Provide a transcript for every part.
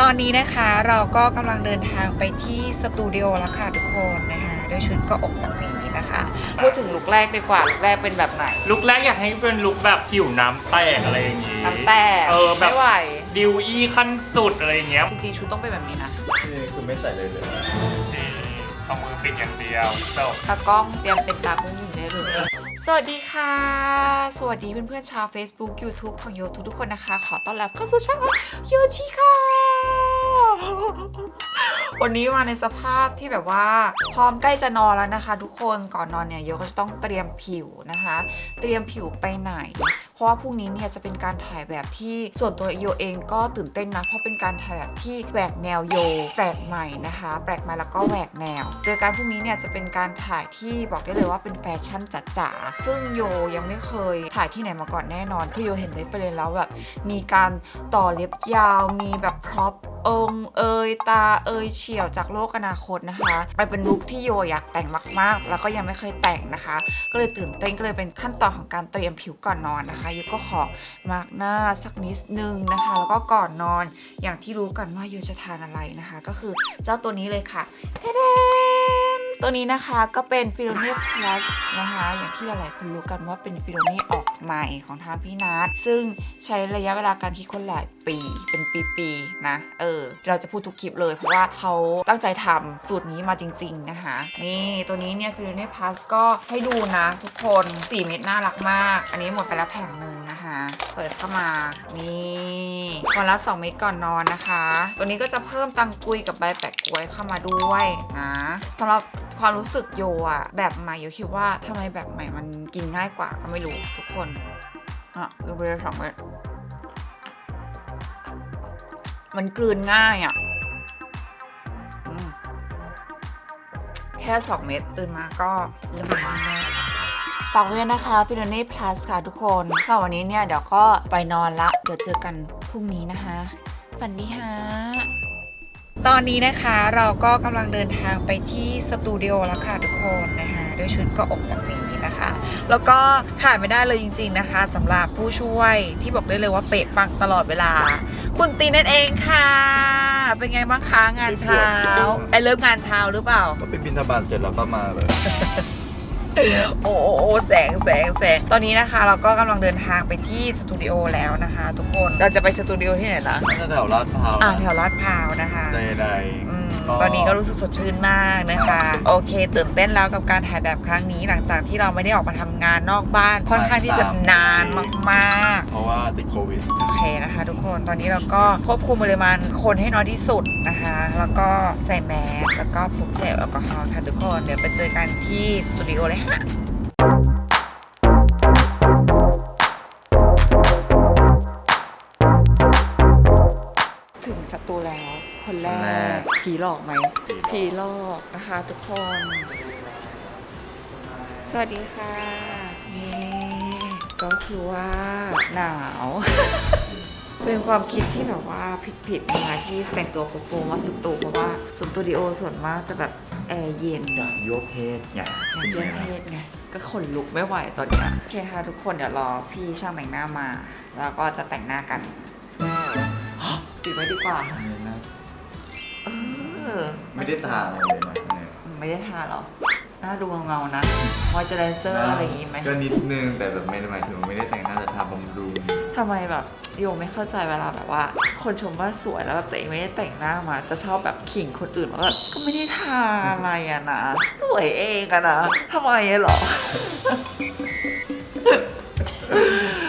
ตอนนี้นะคะเราก็กำลังเดินทางไปที่สตูดิโอแล้วค่ะทุกคนนะคะด้วยชุดเก็อกแบบนี้นะคะ พูดถึงลุกแรกดีกว่าลุกแรกเป็นแบบไหน ลุกแรกอยากให้เป็นลุกแบบผิวน้ำแตกอะไรอย่างงี้น้ำแตกเออแบบไม่ไหว ดิวอี้ขั้นสุดอะไรอย่างเงี้ยจริงๆชุดต้องเป็นแบบนี้นะนี่คือไม่ใส่เลยเลยนี่เอามือปิดอย่างเดียวจบตากล้องเตรียมเป็นตาผู้หญิงได้เลย สวัสดีค่ะ สวัสดีเพื่อนๆชาว Facebook YouTube ของโยทุกทุกคนนะคะ ขอต้อนรับเข้าสู่ช่องโยชิค่ะ วันนี้มาในสภาพที่แบบว่า พร้อมใกล้จะนอนแล้วนะคะ ทุกคนก่อนนอนเนี่ยโยก็จะต้องเตรียมผิวนะคะ เตรียมผิวไปไหน เพราะว่าพรุ่งนี้เนี่ยจะเป็นการถ่ายแบบที่ส่วนตัวโยเองก็ตื่นเต้นนะเพราะเป็นการถ่ายแบบที่แหวกแนวโยแปลกใหม่นะคะ แปลกใหม่แล้วก็แหวกแนว โดยการพรุ่งนี้เนี่ยจะเป็นการถ่ายที่บอกได้เลยว่าเป็นแฟชั่นจ๋าๆซึ่งโยยังไม่เคยถ่ายที่ไหนมาก่อนแน่นอนคือโยเห็นเรฟเฟรนแล้วแบบมีการต่อเล็บยาวมีแบบพร็อพเอองเอยตาเอยเฉียวจากโลกอนาคตนะคะ ไปเป็นลุคที่โยอยากแต่งมากๆ แล้วก็ยังไม่เคยแต่งนะคะ ก็เลยตื่นเต้นก็เลยเป็นขั้นตอนของการเตรียมผิวก่อนนอนนะคะโยก็ขอมาร์กหน้าสักนิดนึงนะคะ แล้วก็ก่อนนอนอย่างที่รู้กันว่าโยจะทานอะไรนะคะ ก็คือเจ้าตัวนี้เลยค่ะเทเดน ตัวนี้นะคะก็เป็นฟิโลเน่ plus นะคะ อย่างที่หลายๆคนรู้กันว่าเป็นฟิโลเน่ออกใหม่ของทางพี่นัทซึ่งใช้ระยะเวลาการคิดค้นหลายปีเป็นปีๆนะเออ เราจะพูดทุกคลิปเลยเพราะว่าเขาตั้งใจทำสูตรนี้มาจริง ๆนะคะ นี่ตัวนี้เนี่ยฟิโลเน่ plus ก็ให้ดูนะทุกคน 4 เม็ดน่ารักมาก อันนี้หมดไปแล้วแผงหนึ่ง นะคะ เปิดเข้ามานี่วันละ2เม็ดก่อนนอนนะคะ ตัวนี้ก็จะเพิ่มตังกุยกับใบแปะกล้วยเข้ามาด้วยนะสำหรับความรู้สึกโยอะแบบใหม่โยคิดว่าทำไมแบบใหม่มันกินง่ายกว่าก็ไม่รู้ทุกคนอะโยไปเลยสองเม็ดมันกลืนง่ายอะอืมแค่สองเม็ดตื่นมาก็ละมุนมาก ฝากไว้ด้วยนะคะฟิโนเน่พลัสค่ะทุกคนก็วันนี้เนี่ยเดี๋ยวก็ไปนอนละ เดี๋ยวเจอกันพรุ่งนี้นะคะ ฝันดีฮะตอนนี้นะคะเราก็กำลังเดินทางไปที่สตูดิโอแล้วค่ะทุกคนนะคะด้วยชุดเก็อกแบบนี้นะคะ แล้วก็ขาดไม่ได้เลยจริง ๆนะคะสำหรับผู้ช่วยที่บอกได้เลยว่าเป๊ะปังตลอดเวลา คุณตีนั่นเองค่ะ เป็นไงบ้างคะงานเช้าไอเริ่มงานเช้าหรือเปล่า ก็ไปบินทบาทเสร็จแล้วก็มาเลย โอ้โอ้โอ้แสงแสงแสงตอนนี้นะคะ เราก็กำลังเดินทางไปที่สตูดิโอแล้วนะคะ ทุกคนเราจะไปสตูดิโอที่ไหนล่ะน่าจะแถวลาดพร้าวอ่าแถวลาดพร้าวนะคะใดอืมก็ตอนนี้ก็รู้สึกสดชื่นมากนะคะ โอเค ตื่นเต้นแล้วกับการถ่ายแบบครั้งนี้ หลังจากที่เราไม่ได้ออกมาทำงานนอกบ้าน ค่อนข้างที่จะนานมากๆ เพราะว่าติดโควิดๆโอเค นะคะ ทุกคนตอนนี้เราก็ควบคุมปริมาณคนให้น้อยที่สุดนะคะ แล้วก็ใส่แมสแล้วก็พกเจลแอลกอฮอล์ค่ะทุกคนเดี๋ยวไปเจอกันที่สตูดิโอเลยค่ะถึงสตูแล้วคนแรคนแรกกผีหลอกไหมผีหลอกนะคะ ทุกคน สวัสดีค่ะนี่ก็คือว่าหนาว เป็นความคิดที่แบบว่าผิดๆนะคะที่แต่งตัวโป๊ๆมาสตูเพราะว่าสตูดิโอส่วนมากจะแบบแอร์เย็นอยากยกเพศไงอยากเยี่ยมเพศไงก็ขนลุกไม่ไหวตอนเนี้ยโอเคค่ะทุกคนเดี๋ยวรอพี่ช่างแต่งหน้ามา แล้วก็จะแต่งหน้ากันปิดไว้ดีกว่าเออไม่ได้ทาอะไรเลยนะเนี่ยไม่ได้ทาหรอหน้าดูเงาๆนะมอยเจอไรเซอร์อะไรอย่างงี้ไหมก็นิดนึงแต่แบบไม่ได้หมายถึงไม่ได้แต่งหน้าแต่ทาบำรุง ทำไมแบบโยไม่เข้าใจเวลาแบบว่า คนชมว่าสวยแล้วแบบตัวเองไม่ได้แต่งหน้ามา จะชอบแบบขิงคนอื่นว่าแบบก็ไม่ได้ทาอะไรอะนะ สวยเองอะนะทำไมอะหรอ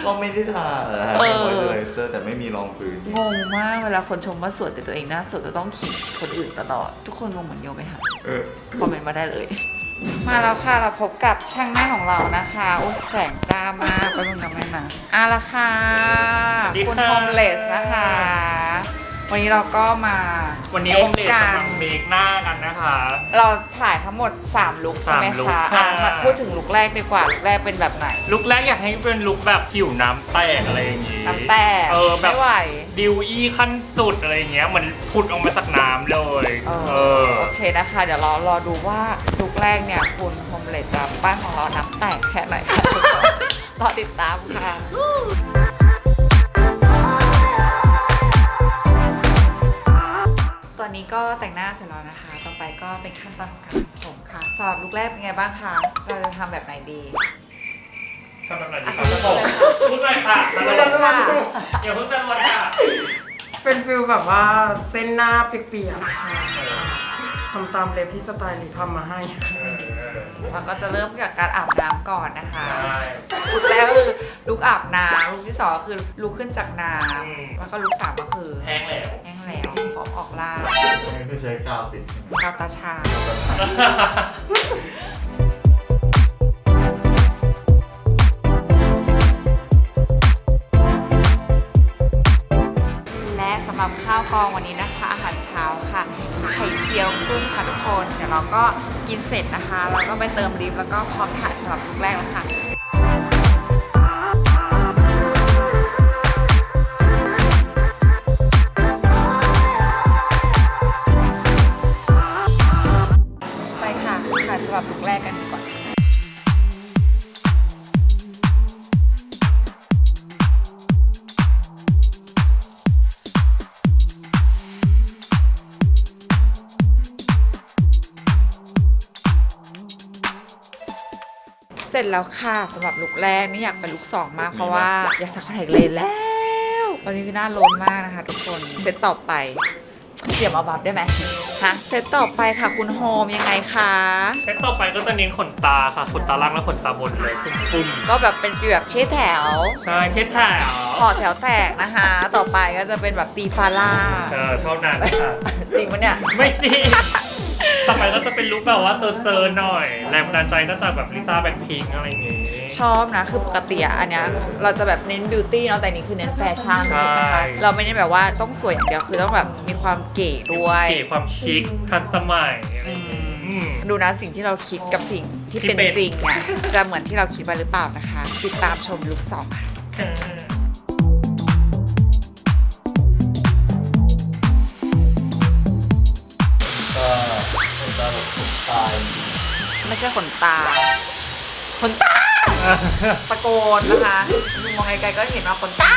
ก็ไม่ได้ทาเหรอฮะเออมอยเจอไรเซอร์แต่ไม่มีรองพื้น งงมากเวลาคนชมว่าสวยแต่ตัวเองหน้าสวยจะต้องขิงคนอื่นตลอด ทุกคนงงเหมือนโยไหมคะเออคอมเมนต์มาได้เลย มาแล้วค่ะเราพบกับช่างหน้าของเรานะคะโอ้แสงจ้ามากไปรุ่นน้ำแม่นะอาละค่ะสวัสดีคุณค่ะโฮมเลสนะคะ วันนี้เราก็มาวันนี้เอผมสเดทกักำลังเมคหน้ากันนะคะ เราถ่ายทั้งหมด 3 ลุคใช่ไหมสามลุคคะค่ะ อะมาพูดถึงลุคแรกดีกว่า ลุคแรกเป็นแบบไหน ลุกแรกอยากให้เป็นลุกแบบผิวน้ำแตกอะไรอย่างงี้น้ำแตกเออแบบไม่ไหว ดิวอี้ขั้นสุดอะไรอย่างเงี้ยเหมือนผุดออกมาจากน้ำเลยเออ เออ โอเคนะคะ เดี๋ยวเรารอดูว่าลุคแรกเนี่ย คุณโฮมเลสจะบ้านของเราน้ำแตกแค่ไหนค่ะทุกคนรอติดตามค่ะ นนี้ก็แต่งหน้าเสร็จแล้วนะคะ ต่อไปก็เป็นขั้นตอนของการทำผมค่ะสำหรับลุคแรกเป็นไงบ้างคะ เราจะทำแบบไหนดีทำแบบไหนดีครับผมพูดหน่อยค่ะพูดเลยค่ะอย่าเพิ่งจะรวนค่ะ เป็นฟิลแบบว่าเส้นหน้าเปียกๆค่ะ ทำตามเล็บที่สไตลิสต์ทำมาให้เออเราก็จะเริ่มจากการอาบน้ำก่อนนะคะใช่ลุคแรกก็คือลุคอาบน้ำลุคที่สองก็คือลุกขึ้นจากน้อืมำแล้วก็ลุคสามก็คือแห้งแล้ว แห้งแล้วฟอมออกล่านี่คือใช้กาวติดใช่ไหมกาวตาชา และสำหรับข้าวกองวันนี้นะคะ อาหารเช้าค่ะไข่ เจียวกุ้งค่ะทุกคน เดี๋ยวเราก็กินเสร็จนะคะ แล้วก็ไปเติมลิฟต์แล้วก็พร้อมถ่ายสำหรับลุกแรกแล้วค่ะ เสร็จแล้วค่ะสำหรับลุคแรกนี่อยากเป็นลุคสองมากเพราะว่าอยากใส่คอนแทคเลนส์แล้ว ตอนนี้คือหน้าโลนมากนะคะ ทุกคนเซตต่อไปเดี๋ยวมาบัฟได้ไหมฮะเซตต่อไปค่ะคุณโฮมยังไงคะเซตต่อไปก็จะเน้นขนตาค่ะขนตาล่างและขนตาบนเลยฟุ้มก็แบบเป็นฟีลแบบเช็ดแถวๆใช่เช็ดแถวพอแถวแตกนะคะ ต่อไปก็จะเป็นแบบตีฟาล่าเออเท่านั้นค่ะจริงปะเนี่ย ไม่จริง ต่อไปก็จะเป็นลุคแบบว่าเซอร์ๆหน่อย แรงบันดาลใจก็จะแบบลิซ่าแบ็คพิงอะไรอย่างงี้ ชอบนะ คือปกติอะอันเนี้ยเราจะแบบเน้นบิวตี้เนาะแต่อันนี้คือเน้นแฟชั่นใช่ใช่ไหมคะเราไม่ได้แบบว่าต้องสวยอย่างเดียว คือต้องแบบมีความเก๋ด้วย เก๋ความชิคทันสมัยอะไรอย่างงี้อืม ดูนะสิ่งที่เราคิดกับสิ่งที่ที่เป็นเป็น จริงเนี่ยจะเหมือนที่เราคิดไว้หรือเปล่านะคะ ติดตามชมลุคสองค่ะก็ ใช่ขนตา ขนตา ตะโกนนะคะดูมองไกลๆก็เห็นว่าขนตา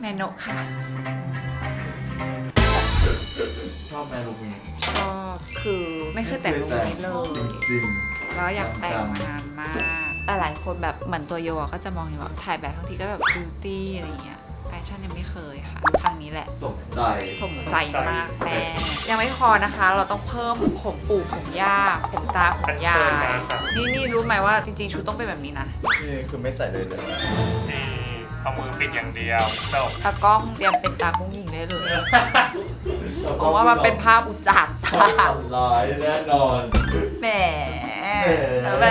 แมโนะค่ะ ชอบแม่ลูกนี้ชอบคือไม่เคยแต่งลุคนี้เลยจริงแล้วอยากแต่งมานานมาก แต่หลายคนแบบเหมือนตัวโยอะก็จะมองเห็นว่าถ่ายแบบทั้งทีก็แบบบิวตี้อะไรอย่างเงี้ยแฟ ชั่นยังไม่เคยค่ะครั้งนี้แหละๆสมใจสมใจมากแม่ยังไม่พอนะคะ เราต้องเพิ่มผมปู่ผมย่าผมตาผมยาอัญเชิญยมาครับนี่นี่รู้ไหมว่าจริงๆชุดต้องเป็นแบบนี้นะ นี่คือไม่ใส่เลยเลยนี่เอามือปิดอย่างเดียวจบตากล้องเตรียมเป็นตากุ้งหญิงได้เลยเพราะว่ามันเป็นภาพอุจจาระตาร้ายแน่นอนแหมแหม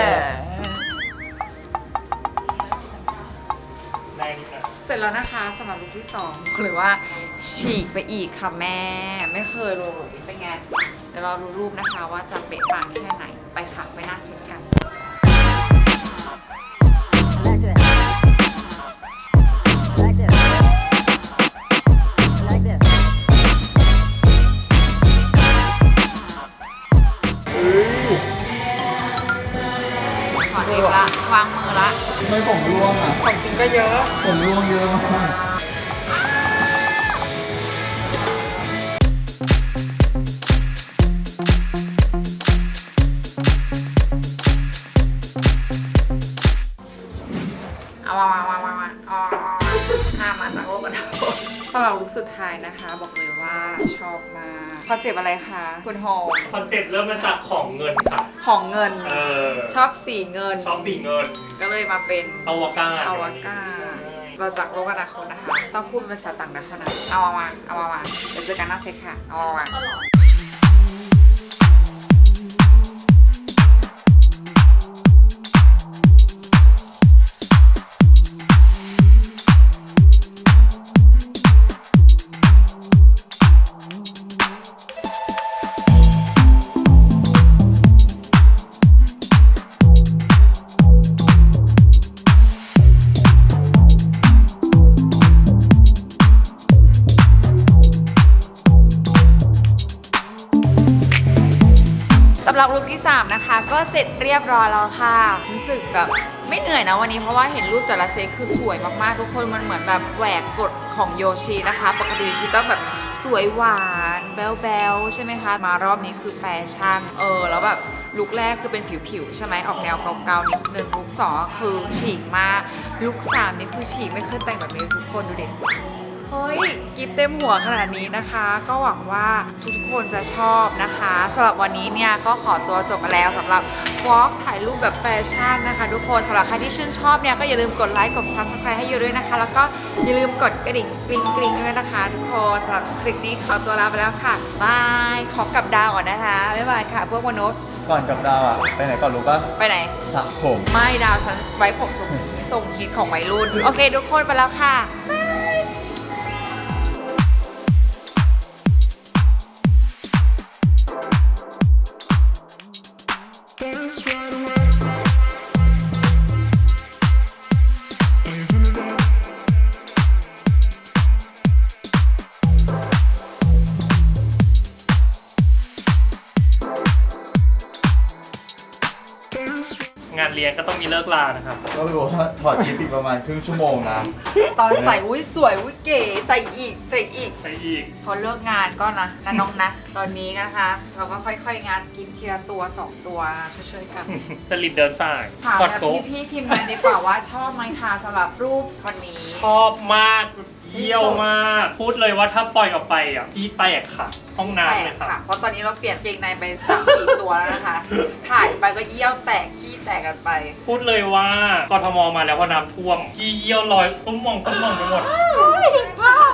สร็จแล้วนะคะสำหรับลุคที่สองบอกเลยว่า ฉีกไปอีกค่ะแม่ ไม่เคยลงแบบนี้เป็นไงเดี๋ยวเราดูรูปนะคะว่าจะเป๊ะปังแค่ไหนไปค่ะไปหน้าเสำหรับลุคสุดท้ายนะคะ บอกเลยว่าชอบมากคอนเซปต์อะไรคะคุณโฮมคอนเซ็ปต์เริ่มมาจากของเงินค่ะ ของเงิน เออ ชอบสีเงิน ชอบสีเงิน ก็เลยมาเป็น อวกาศอวกาศ เราจากโลกอนาคตนะคะ ต้องพูดภาษาต่างดาวเท่านั้นเอามาวางเอามาวางเดี๋ยวเจอกันหน้าเซตค่ะเอามาวางสำหรับลุคที่ ร็จเรียบร้อยแล้วค่ะ รู้สึกแบบไม่เหนื่อยนะวันนี้เพราะว่าเห็นรูปแต่ละเซตคือสวยมากๆ ทุกคนมันเหมือนแบบแหวกกฎของโยชินะคะ ปกติโยชิต้องแบบสวยหวานแบ๊วๆใช่ไหมคะ มารอบนี้คือแฟชั่น เออ แล้วแบบลุคแรกคือเป็นผิวๆ ใช่ไหมออกแนวเกาๆนิดนึงลุคสองคือฉีกมากลุคสามนี่คือฉีกไม่เคยแต่งแบบนี้ทุกคนดูเดิ เฮ้ยกิฟเต็มหัวขนาดนี้นะคะ ก็หวังว่าทุกคนจะชอบนะคะสำหรับวันนี้เนี่ยก็ขอตัวจบมาแล้วสำหรับวอล์กถ่ายรูปแบบแฟชั่นนะคะ ทุกคนสำหรับใครที่ชื่นชอบเนี่ยก็อย่าลืมกดไลค์กด subscribe ให้เยอะด้วยนะคะ แล้วก็อย่าลืมกดกระดิ่งกริ๊งกริ๊งด้วยนะคะทุกคนสำหรับคลิปนี้ขอตัวลาไปแล้วค่ะบายขอกลับดาวก่อนนะคะบ๊ายบายค่ะพวกมนุษย์ก่อนกลับดาวอะไปไหนก่อนรู้ป่ะไปไหนสระผมไม่ดาวฉันไว้ผมตรงนี้ตรงคิดของวัยรุ่นโอเค ทุกคนไปแล้วค่ะ ลี้ยงก็ต้องมีเลิกลานะครับ ก็เลยบอกว่าถอดคลิปอีกประมาณครึ่งชั่วโมงนะ ตอนใส่อุ้ยสวยอุ้ยเก๋ใส่อีกใส่อีก ไปอีก พอเลิกงานก็นะนะน้องนะ ตอนนี้นะคะ เราก็ค่อยๆงานกินทีละตัวสองตัวช่วยๆกันจริตเดินสายถามกอดแบบโต๊ะพี่ๆทีมงานดีกว่าว่าชอบไหมคะสำหรับรูปวันนี้ ชอบมาก เยี่ยวมากพูดเลยว่าถ้าปล่อยออกไปอะพี่แตกค่ะ ห้องแตน้ำกเลยค่ะ ค่ะ เพราะตอนนี้เราเปลี่ยนเกงในไปสามสี่ตัวแล้วนะคะ ถ่ายไปก็เยี่ยวแตกขี้แตกกันไป พูดเลยว่ากทมมาแล้วพอน้ำท่วมขี้เยี่ยวลอยตุ้มมองตุ้มมองไปหมดเห็นภาพ